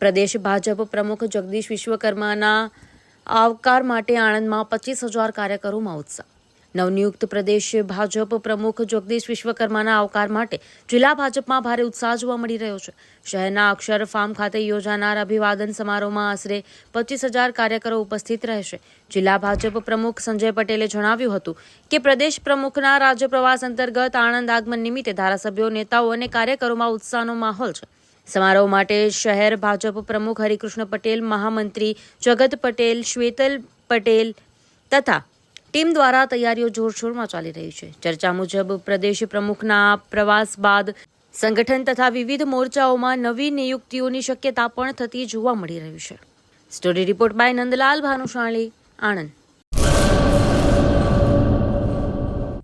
પ્રદેશ ભાજપ પ્રમુખ જગદીશ વિશ્વકર્માના આવકાર માટે આણંદમાં પચીસ હજાર કાર્યકરોમાં ઉત્સાહ. નવનિયુક્ત પ્રદેશ ભાજપ પ્રમુખ જગદીશ વિશ્વકર્માના આવકાર માટે જિલ્લા ભાજપમાં ભારે ઉત્સાહ જોવા મળી રહ્યો છે. શહેરના અક્ષર ફાર્મ ખાતે યોજાનાર અભિવાદન સમારોહમાં આશરે પચીસ હજાર કાર્યકરો ઉપસ્થિત રહેશે. જિલ્લા ભાજપ પ્રમુખ સંજય પટેલે જણાવ્યું હતું કે પ્રદેશ પ્રમુખના રાજ્ય પ્રવાસ અંતર્ગત આણંદ આગમન નિમિત્તે ધારાસભ્યો, નેતાઓ અને કાર્યકરોમાં ઉત્સાહનો માહોલ છે. સમારોહ માટે શહેર ભાજપ પ્રમુખ હરિકૃષ્ણ પટેલ, મહામંત્રી જગત પટેલ, શ્વેતલ પટેલ તથા ટીમ દ્વારા તૈયારીઓ જોરશોરમાં ચાલી રહી છે. ચર્ચા મુજબ પ્રદેશ પ્રમુખના પ્રવાસ બાદ સંગઠન તથા વિવિધ મોરચાઓમાં નવી નિયુક્તિઓની શક્યતા પણ થતી જોવા મળી રહ્યું છે. Story report by Nandlal Bhanushali, Anand.